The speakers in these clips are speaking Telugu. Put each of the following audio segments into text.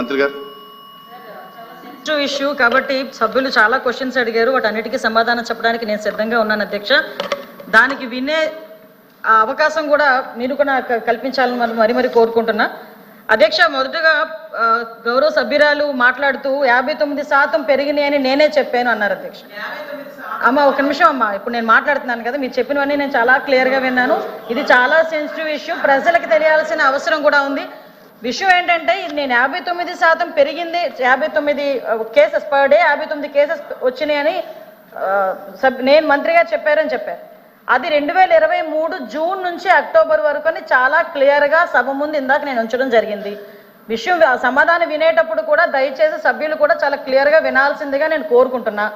మంత్రి గారు. సెన్సిటివ్ ఇష్యూ కాబట్టి సభ్యులు చాలా క్వశ్చన్స్ అడిగారు. వాటన్నిటికీ సమాధానం చెప్పడానికి నేను సిద్ధంగా ఉన్నాను అధ్యక్ష. దానికి వినే ఆ అవకాశం కూడా మీరు కూడా కల్పించాలని మరి మరి మరి కోరుకుంటున్నా. అధ్యక్ష మొదటగా గౌరవ సభ్యురాలు మాట్లాడుతూ యాభై తొమ్మిది శాతం పెరిగినాయని నేనే చెప్పాను అన్నారు అధ్యక్ష. అమ్మ ఒక నిమిషం అమ్మ. ఇప్పుడు నేను మాట్లాడుతున్నాను కదా మీరు చెప్పినవన్నీ నేను చాలా క్లియర్గా విన్నాను. ఇది చాలా సెన్సిటివ్ ఇష్యూ ప్రజలకు తెలియాల్సిన అవసరం కూడా ఉంది. విషయం ఏంటంటే నేను యాభై తొమ్మిది శాతం పెరిగింది యాభై తొమ్మిది కేసెస్ పర్ డే యాభై తొమ్మిది కేసెస్ వచ్చినాయని సబ్ నేను మంత్రిగా చెప్పారని చెప్పారు. అది రెండు వేల ఇరవై మూడు జూన్ నుంచి అక్టోబర్ వరకు అని చాలా క్లియర్గా సభ ముందు ఇందాక నేను ఉంచడం జరిగింది. విషయం సమాధానం వినేటప్పుడు కూడా దయచేసి సభ్యులు కూడా చాలా క్లియర్గా వినాల్సిందిగా నేను కోరుకుంటున్నా.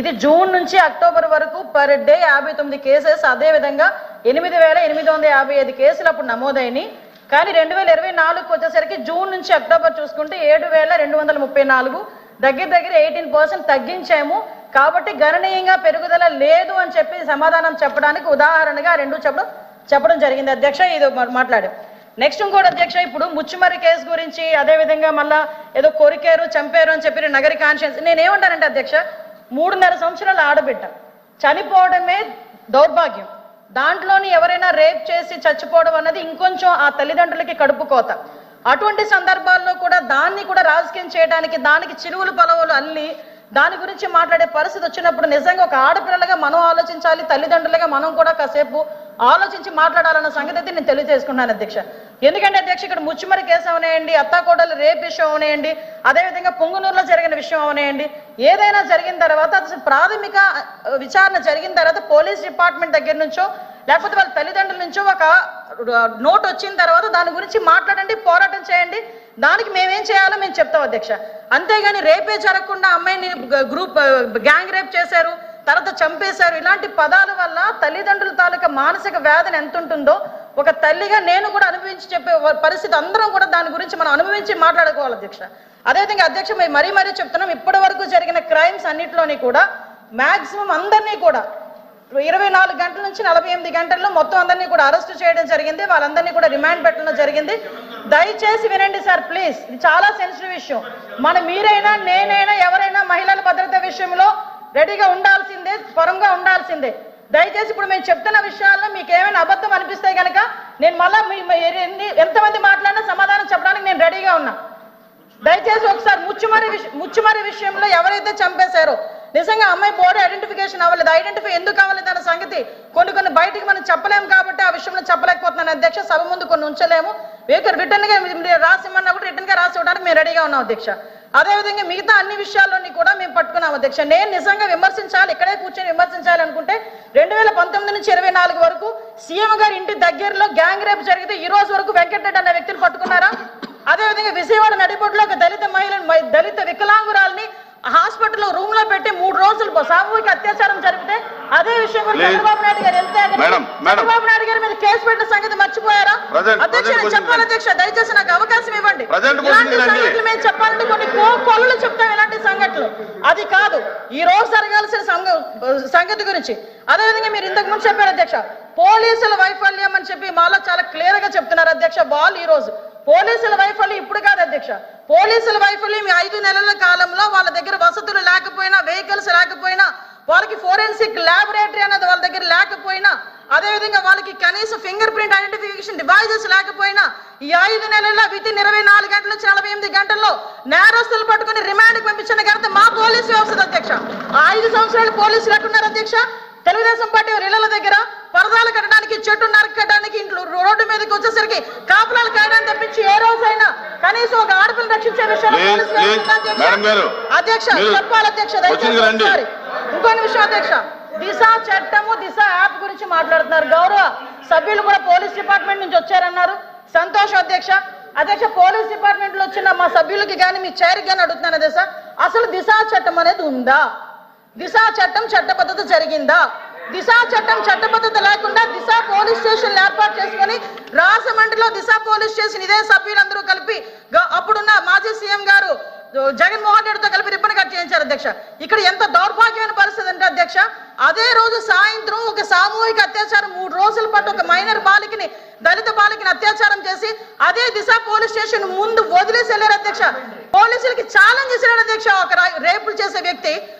ఇది జూన్ నుంచి అక్టోబర్ వరకు పర్ డే యాభై తొమ్మిది కేసెస్ అదేవిధంగా ఎనిమిది వేల ఎనిమిది వందల యాభై ఐదు కేసులు అప్పుడు నమోదైనాయి. కానీ రెండు వేల ఇరవై నాలుగుకి వచ్చేసరికి జూన్ నుంచి అక్టోబర్ చూసుకుంటే ఏడు వేల రెండు వందల ముప్పై నాలుగు. దగ్గర దగ్గర ఎయిటీన్ పర్సెంట్ తగ్గించాము. కాబట్టి గణనీయంగా పెరుగుదల లేదు అని చెప్పి సమాధానం చెప్పడానికి ఉదాహరణగా రెండు చెప్పడం చెప్పడం జరిగింది. అధ్యక్ష ఇది మా- మాట్లాడాం. నెక్స్ట్ ఇంకోటి అధ్యక్ష ఇప్పుడు ముచ్చుమరి కేసు గురించి అదేవిధంగా మళ్ళా ఏదో కొరికారు చంపారు అని చెప్పి నగరి కాన్షియన్స్ నేనేమంటానంటే అధ్యక్ష మూడున్నర సంవత్సరాల ఆడబిడ్డ చనిపోవడమే దౌర్భాగ్యం. దాంట్లోని ఎవరైనా రేప్ చేసి చచ్చిపోవడం అన్నది ఇంకొంచెం ఆ తల్లిదండ్రులకి కడుపు కోత. అటువంటి సందర్భాల్లో కూడా దాన్ని కూడా రాజకీయం చేయడానికి దానికి చిలువలు పలవలు అల్లి దాని గురించి మాట్లాడే పరిస్థితి వచ్చినప్పుడు నిజంగా ఒక ఆడపిల్లలుగా మనం ఆలోచించాలి తల్లిదండ్రులుగా మనం కూడా కాసేపు ఆలోచించి మాట్లాడాలన్న సంగతి అయితే నేను తెలియజేసుకున్నాను అధ్యక్ష. ఎందుకంటే అధ్యక్ష ఇక్కడ ముచ్చుమరి కేసు అవనేయండి అత్తాకోడలు రేప్ విషయం అవనేయండి అదేవిధంగా పొంగునూరులో జరిగిన విషయం అవనేయండి. ఏదైనా జరిగిన తర్వాత అసలు ప్రాథమిక విచారణ జరిగిన తర్వాత పోలీస్ డిపార్ట్మెంట్ దగ్గర నుంచో లేకపోతే వాళ్ళ తల్లిదండ్రుల నుంచో ఒక నోట్ వచ్చిన తర్వాత దాని గురించి మాట్లాడండి పోరాటం చేయండి. దానికి మేమేం చేయాలో మేము చెప్తాం అధ్యక్ష. అంతేగాని రేపే జరగకుండా అమ్మాయిని గ్రూప్ గ్యాంగ్ రేప్ చేశారు తర్వాత చంపేశారు. ఇలాంటి పదాల వల్ల తల్లిదండ్రుల తాలూకా మానసిక వ్యాధిని ఎంత ఉంటుందో ఒక తల్లిగా నేను కూడా అనుభవించి చెప్పే పరిస్థితి అందరం కూడా దాని గురించి మనం అనుభవించి మాట్లాడుకోవాలి అధ్యక్ష. అదేవిధంగా అధ్యక్ష మేము మరీ మరీ చెప్తున్నాం ఇప్పటి వరకు జరిగిన క్రైమ్స్ అన్నిటిలోని కూడా మ్యాక్సిమం అందరినీ కూడా ఇరవై నాలుగు గంటల నుంచి నలభై ఎనిమిది గంటల్లో మొత్తం అందరినీ కూడా అరెస్ట్ చేయడం జరిగింది వాళ్ళందరినీ కూడా రిమాండ్ పెట్టడం జరిగింది. దయచేసి వినండి సార్ ప్లీజ్ ఇది చాలా సెన్సిటివ్ విషయం. మన మీరైనా నేనైనా ఎవరైనా మహిళల భద్రత విషయంలో రెడీగా ఉండాల్సిందే స్వరంగా ఉండాల్సిందే. దయచేసి ఇప్పుడు మేము చెప్తున్న విషయాల్లో మీకు ఏమైనా అబద్ధం అనిపిస్తే కనుక నేను మళ్ళీ ఎంతమంది మాట్లాడినా సమాధానం చెప్పడానికి నేను రెడీగా ఉన్నా. దయచేసి ఒకసారి ముచ్చుమరి ముచ్చుమరి విషయంలో ఎవరైతే చంపేశారో నిజంగా అమ్మాయి బాడీ ఐడెంటిఫికేషన్ అవ్వలేదు. ఐడెంటిఫై ఎందుకు అవ్వలేదు అన్న సంగతి కొన్ని కొన్ని బయటికి మనం చెప్పలేము కాబట్టి ఆ విషయంలో చెప్పలేకపోతున్నాను. అధ్యక్ష సభ ముందు కొన్ని ఉంచలేము. మీకు రిటర్న్గా మీరు రాసిమ్మన్నా కూడా రిటర్న్గా రాసి ఇవ్వడానికి మేము రెడీగా ఉన్నాం అధ్యక్ష. అదేవిధంగా మిగతా అన్ని విషయాల్లోని కూడా మేము పట్టుకున్నాం అధ్యక్ష. నేను నిజంగా విమర్శించాలి ఇక్కడే కూర్చొని విమర్శించాలి అనుకుంటే రెండు వేల పంతొమ్మిది నుంచి ఇరవై నాలుగు వరకు సీఎం గారి ఇంటి దగ్గరలో గ్యాంగ్ రేప్ జరిగితే ఈ రోజు వరకు వెంకటరెడ్డి అనే వ్యక్తిని పట్టుకున్నారా అదేవిధంగా విజయవాడ నడిబొడ్లో ఒక దళిత మహిళను దళిత వికలాంగురాల్ని హాస్పిటల్లో రూమ్లో పెట్టి మూడు రోజులు సామూహిక అత్యాచారం జరిపితే అదే విషయం. చంద్రబాబు నాయుడు గారు వెళ్తే. చంద్రబాబు నాయుడు గారి మీద కేసు పెట్టిన సంగతి మర్చిపోయారా అధ్యక్ష చెప్పాలి. అధ్యక్ష దయచేసి నాకు అవకాశం ఇవ్వండి ఇలాంటి మేము చెప్పాలంటే కొన్ని కొలలు చెప్తాం ఇలాంటి సంఘటనలు అది కాదు ఈ రోజు జరగాల్సిన సంగ- సంగతి గురించి అదేవిధంగా మీరు ఇంతకు ముందు చెప్పారు అధ్యక్ష పోలీసుల వైఫల్యం అని చెప్పి మాలో చాలా క్లియర్గా చెప్తున్నారు అధ్యక్ష బాల్ ఈ రోజు. పోలీసుల వైఫల్యం ఇప్పుడు కాదు అధ్యక్ష. పోలీసుల వైఫల్యం ఐదు నెలల కాలంలో వాళ్ళ దగ్గర వసతులు లేకపోయినా వెహికల్స్ లేకపోయినా వాళ్ళకి ఫోరెన్సిక్ ల్యాబొరేటరీ అనేది వాళ్ళ దగ్గర లేకపోయినా అదేవిధంగా వాళ్ళకి కనీసం ఫింగర్ ప్రింట్ ఐడెంటిఫికేషన్ డివైజెస్ లేకపోయినా ఈ ఐదు నెలల్లో విత్ ఇన్ ఇరవై నాలుగు గంటల నుంచి నలభై ఎనిమిది గంటల్లో నేరస్తులు పట్టుకుని రిమాండ్ పంపించిన ఘనత మా పోలీసు వ్యవస్థ అధ్యక్ష. ఐదు సంవత్సరాలు పోలీసులు ఎట్టున్నారు అధ్యక్ష. తెలుగుదేశం పార్టీ వారి ఇళ్ళ దగ్గర పరదాలు కట్టడానికి చెట్టు నరకడానికి ఇంట్లో రోడ్డు మీదకి వచ్చేసరికి కాపులాలు కాయడానికి తప్పించి ఏ రోజైనా కనీసం ఒక ఆడపిల్లని రక్షించే విషయంలో అధ్యక్ష. చెప్పాలి అధ్యక్ష వచ్చింది దయచేసి రండి. ఒకసారి. ఇంకో నిమిషం అధ్యక్ష దిశ చట్టము దిశ యాప్ గురించి మాట్లాడుతున్నారు గౌరవ సభ్యులు కూడా పోలీస్ డిపార్ట్మెంట్ నుంచి వచ్చారన్నారు సంతోషం అధ్యక్ష అధ్యక్ష పోలీస్ డిపార్ట్మెంట్లో వచ్చిన మా సభ్యులకి కానీ మీ చైర్కి కానీ అడుగుతున్నాను అధ్యక్ష అసలు దిశ చట్టం అనేది ఉందా దిశ చట్టం చట్టబద్ధత జరిగిందా? దిశ చట్టం చట్టబద్ధత లేకుండా దిశ పోలీస్ స్టేషన్ ఏర్పాటు చేసుకుని రాజమండ్రిలో దిశ పోలీస్ స్టేషన్ ఇదే సభ్యులందరూ కలిపి అప్పుడున్న మాజీ సీఎం గారు జగన్మోహన్ రెడ్డితో కలిపి రిబ్బన్ కట్ చేయించారు అధ్యక్ష. ఇక్కడ ఎంత దౌర్భాగ్యమైన పరిస్థితి అంటే అధ్యక్ష అదే రోజు సాయంత్రం ఒక సామూహిక అత్యాచారం మూడు రోజుల పాటు ఒక మైనర్ బాలికని దళిత బాలికని అత్యాచారం చేసి అదే దిశ పోలీస్ స్టేషన్ ముందు వదిలేసి వెళ్ళారు అధ్యక్ష. పోలీసులకి ఛాలెంజ్ చేశారు అధ్యక్ష. ఒక రేపులు చేసే వ్యక్తి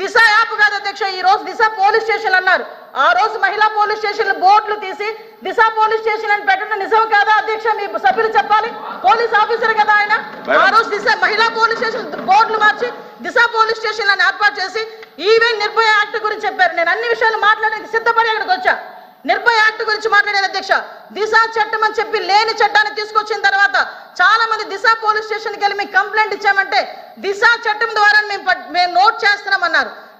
దిశ యాప్ కాదు అధ్యక్ష. ఈ రోజు దిశ పోలీస్ స్టేషన్ అన్నారు. ఆ రోజు మహిళా పోలీస్ స్టేషన్ బోర్డులు తీసి దిశ పోలీస్ స్టేషన్ అని పెట్టడం నిజం కాదా అధ్యక్ష? మీ సభ్యులు చెప్పాలి. పోలీస్ ఆఫీసర్ కదా ఆయన. ఆ రోజు దిశ మహిళా పోలీస్ స్టేషన్ బోర్డులు మార్చి దిశ పోలీస్ స్టేషన్ అని ఏర్పాటు చేసి ఈవెన్ నిర్భయ యాక్ట్ గురించి చెప్పారు. నేను అన్ని విషయాలు మాట్లాడడానికి సిద్ధపడి అక్కడికి వచ్చా. నిర్భయ యాక్ట్ గురించి మాట్లాడేది అధ్యక్ష. దిశ చట్టం అని చెప్పి లేని చట్టాన్ని తీసుకొచ్చిన తర్వాత చాలా మంది దిశ పోలీస్ స్టేషన్కి వెళ్ళి మేము కంప్లైంట్ ఇచ్చామంటే దిశ చట్టం ద్వారా మేము మేము నోట్ చేస్తున్నామన్నారు.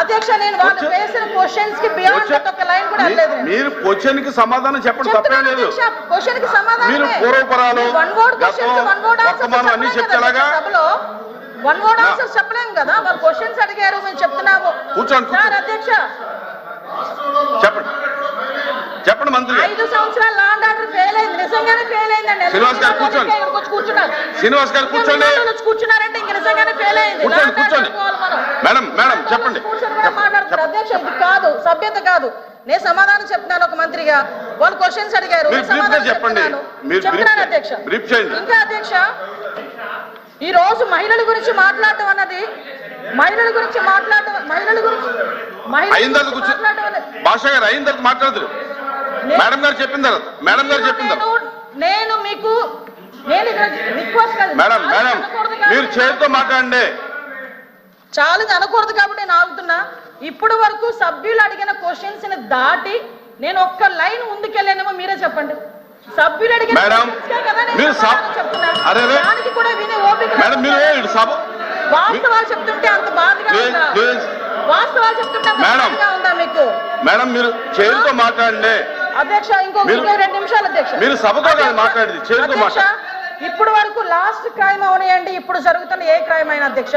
అధ్యక్ష నేను వాళ్ళు వేసిన క్వశ్చన్స్కి బియాండ్ ఒక లైన్ కూడా నేను. మీరు క్వశ్చన్కి సమాధానం చెప్పండి తప్పేం లేదు. క్వశ్చన్కి సమాధానం మీరు పూర్వపరాలు, one word questions one word వర్తమానం అన్నీ చెప్తేలాగా? సభలో. వన్ వర్డ్ ఆన్సర్స్ చెప్పలేము కదా. వాళ్ళు క్వశ్చన్స్ అడిగారు మేము చెప్తున్నాము. కూర్చోండి, సార్. అధ్యక్ష. చెప్పండి. చెప్పండి మంత్రి. ఐదు సంవత్సరాలు లాండ్ ఆర్డర్ ఫెయిల్ అయింది. నిజంగానే ఫెయిల్ అయిందండి. శ్రీనివాస్ గారు కూర్చోండి. కూర్చున్నారు. శ్రీనివాస్ గారు కూర్చోండి. కూర్చున్నారంటే ఇంక నిజంగానే ఫెయిల్ అయింది. కూర్చోండి కూర్చోండి. మేడం మేడం చెప్పండి. మాట్లాడుతున్నారు. అధ్యక్ష ఇది కాదు సభ్యత కాదు. నేను సమాధానం చెప్తున్నాను ఒక మంత్రిగా. వాళ్ళు క్వశ్చన్స్ అడిగారు. చెప్తున్నాను. అధ్యక్ష. ఇంకా అధ్యక్ష ఈ రోజు మహిళల గురించి మాట్లాడటం అన్నది మహిళల గురించి మాట్లాడటం మహిళల గురించి భాష గారు అయిన తర్వాత నేను- మేడం గారు చెప్పిన తర్వాత మేడం గారు చెప్పిన తర్వాత నేను మీకు నేను ఇక్కడ రిక్వెస్ట్ మేడం మేడం మీరు చేతితో మాట్లాడండి. చాలా అనకూడదు కాబట్టి నేను ఆగుతున్నా. ఇప్పుడు వరకు సభ్యులు అడిగిన క్వశ్చన్స్ని దాటి నేను ఒక్క లైన్ ముందుకెళ్ళానేమో మీరే చెప్పండి. సభ్యులు అడిగిన. దానికి కూడా వినే ఓపిక వాస్తవాలు చెప్తుంటే అంత బాధగా ఉందా. వాస్తవాలు చెప్తుంటే అంత మేడం. బాధగా ఉందా మీకు? మేడం మీరు చేతితో మాట్లాడండి. అధ్యక్ష ఇంకో రెండు నిమిషాలు అధ్యక్ష. మీరు సభతో మాట్లాడేది. ఇప్పుడు వరకు లాస్ట్ క్రైమ్ అవనియండి ఇప్పుడు జరుగుతున్న ఏ క్రైమ్ అయినా అధ్యక్ష.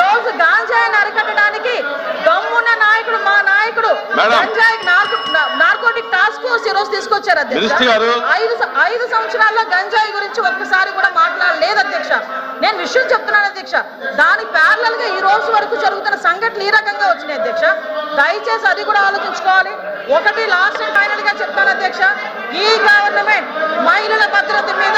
రోజు గాంజాయిని అరికట్టడానికి దమ్మున్న నాయకుడు మా నాయకుడు. గంజాయి నార్కోటిక్ టాస్క్ ఫోర్స్ ఈ రోజు తీసుకొచ్చారు అధ్యక్ష. ఐదు ఐదు సంవత్సరాల్లో గంజాయి గురించి ఒక్కసారి కూడా మాట్లాడలేదు అధ్యక్ష. నేను విషయం చెప్తున్నాను అధ్యక్ష. దాని ప్యారలల్గా ఈ రోజు వరకు జరుగుతున్న సంఘటనలు ఈ రకంగా వచ్చినాయి అధ్యక్ష. దయచేసి అది కూడా ఆలోచించుకోవాలి. ఒకటి లాస్ట్ అండ్ ఫైనల్గా చెప్తాను అధ్యక్ష. ఈ గవర్నమెంట్ మహిళల భద్రత మీద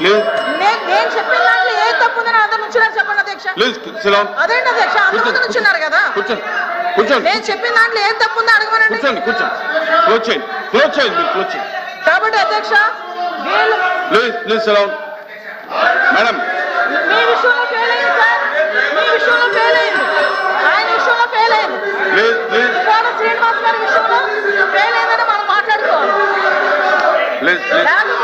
ప్లీజ్ నేను నేను చెప్పిన దాంట్లో ఏ తప్పు ఉందని అందరు నుంచున్నారు చెప్పండి అధ్యక్ష. సిలాన్ అదేంటి అధ్యక్ష? అందరు నుంచున్నారు కదా. కూర్చోండి కూర్చోండి. నేను చెప్పిన దాంట్లో ఏం తప్పు ఉందో అడగమనండి. కూర్చోండి కూర్చోండి. క్లోజ్ చేయండి క్లోజ్ చేయండి మీరు క్లోజ్ చేయండి. కాబట్టి అధ్యక్ష వీళ్ళు ప్లీజ్ ప్లీజ్ సిలాన్ మేడం మీ విషయంలో ఫెయిల్ అయింది సార్ మీ విషయంలో ఫెయిల్ అయింది. ఆయన విషయంలో ఫెయిల్ అయింది. ప్లీజ్ ప్లీజ్ కోట శ్రీనివాస్ గారి విషయంలో ఫెయిల్ అయిందని మనం మాట్లాడుకోవాలి. ప్లీజ్ ప్లీజ్ లేకపోతే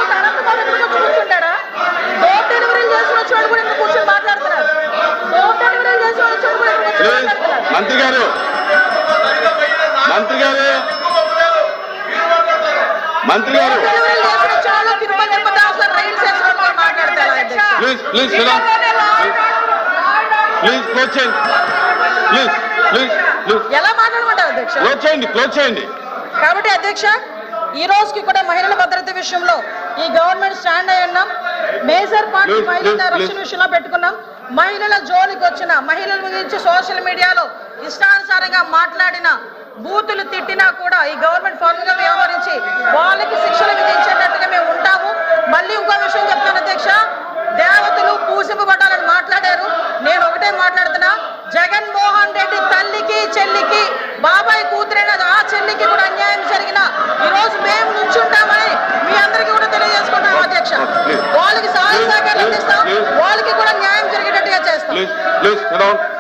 మాట్లాడతారు అధ్యక్ష ప్లీజ్ ప్లీజ్ ప్లీజ్ క్లోజ్ చేయండి. ప్లీజ్ ప్లీజ్ ఎలా మాట్లాడమంటారు అధ్యక్ష? క్లోజ్ చేయండి క్లోజ్ చేయండి. కాబట్టి అధ్యక్ష ఈ రోజుకి కూడా మహిళల భద్రత విషయంలో ఈ గవర్నమెంట్ స్టాండ్ అయి ఉన్నాం. మేజర్ పార్టీ మహిళల రక్షణ. విషయంలో పెట్టుకున్నాం. మహిళల జోలికి వచ్చిన మహిళల గురించి సోషల్ మీడియాలో ఇష్టానుసారంగా మాట్లాడిన బూతులు తిట్టినా కూడా ఈ గవర్నమెంట్ ఫార్మ్గా వ్యవహరించి వాళ్ళకి శిక్షలు విధించి